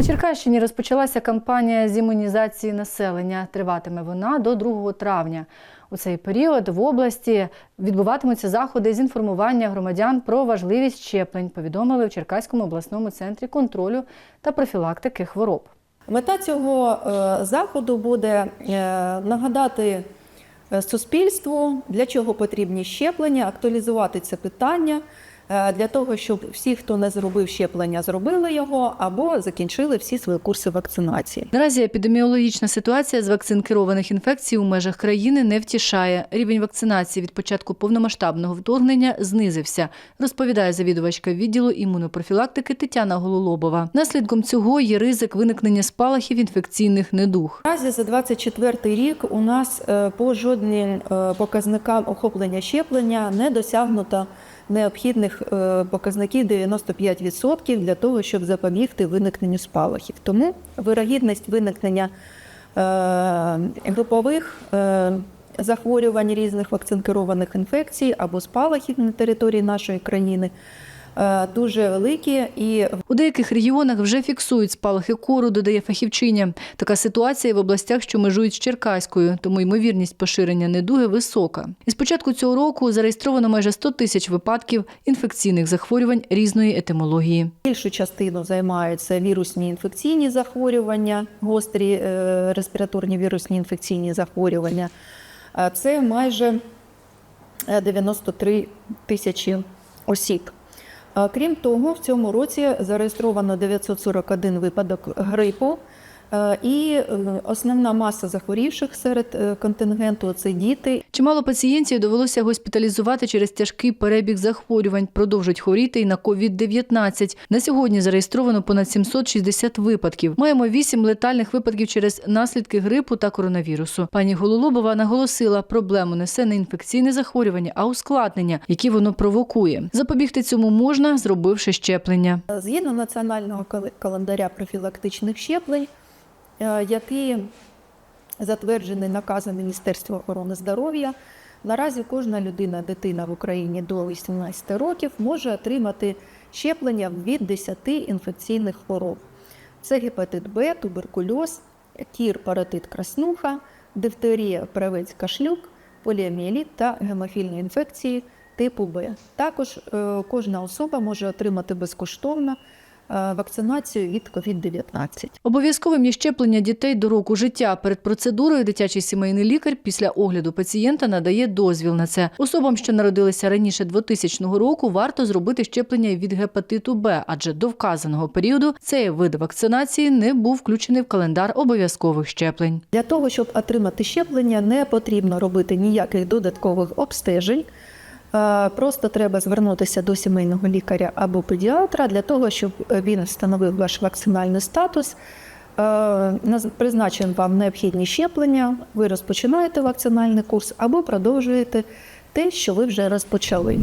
На Черкащині розпочалася кампанія з імунізації населення. Триватиме вона до 2 травня. У цей період в області відбуватимуться заходи з інформування громадян про важливість щеплень, повідомили в Черкаському обласному центрі контролю та профілактики хвороб. Мета цього е, заходу буде е, нагадати е, суспільству, для чого потрібні щеплення, актуалізувати це питання для того, щоб всі, хто не зробив щеплення, зробили його або закінчили всі свої курси вакцинації. Наразі епідеміологічна ситуація з вакцин керованих інфекцій у межах країни не втішає. Рівень вакцинації від початку повномасштабного вторгнення знизився, розповідає завідувачка відділу імунопрофілактики Тетяна Гололобова. Наслідком цього є ризик виникнення спалахів інфекційних недуг. Наразі за 24 рік у нас е, по жодним е, показникам охоплення щеплення не досягнуто необхідних е, показників 95% для того, щоб запобігти виникненню спалахів. Тому вирогідність виникнення е, групових е, захворювань різних вакцинкерованих інфекцій або спалахів на території нашої країни дуже великі і У деяких регіонах вже фіксують спалахи кору, додає фахівчиня. Така ситуація в областях, що межують з Черкаською, тому ймовірність поширення недуги висока. І з початку цього року зареєстровано майже 100 тисяч випадків інфекційних захворювань різної етимології. Більшу частину займаються вірусні інфекційні захворювання, гострі е, респіраторні вірусні інфекційні захворювання. Це майже е, 93 тисячі осіб. Крім того, в цьому році зареєстровано 941 випадок грипу. Е, І е, основна маса захворівших серед е, контингенту це діти Чимало пацієнтів довелося госпіталізувати через тяжкий перебіг захворювань. Продовжують хворіти і на COVID-19. На сьогодні зареєстровано понад 760 випадків. Маємо 8 летальних випадків через наслідки грипу та коронавірусу. Пані Гололобова наголосила, проблему несе не інфекційне захворювання, а ускладнення, які воно провокує. Запобігти цьому можна, зробивши щеплення. Згідно національного календаря профілактичних щеплень, який затверджений наказом Міністерства охорони здоров'я, наразі кожна людина, дитина в Україні до 18 років може отримати щеплення від 10 інфекційних хвороб. Це гепатит Б, туберкульоз, кір, паротит, краснуха, дифтерія, правець, кашлюк, поліоміеліт та гемофільні інфекції типу Б. Також е, кожна особа може отримати безкоштовно е, вакцинацію від COVID-19. Обов'язковим є щеплення дітей до року життя. Перед процедурою дитячий сімейний лікар після огляду пацієнта надає дозвіл на це. Особам, що народилися раніше 2000 року, варто зробити щеплення від гепатиту Б, адже до вказаного періоду цей вид вакцинації не був включений в календар обов'язкових щеплень. Для того, щоб отримати щеплення, не потрібно робити ніяких додаткових обстежень. Е, Просто треба звернутися до сімейного лікаря або педіатра для того, щоб він встановив ваш вакцинальний статус, е, призначив вам необхідні щеплення, ви розпочинаєте вакцинальний курс або продовжуєте те, що ви вже розпочали.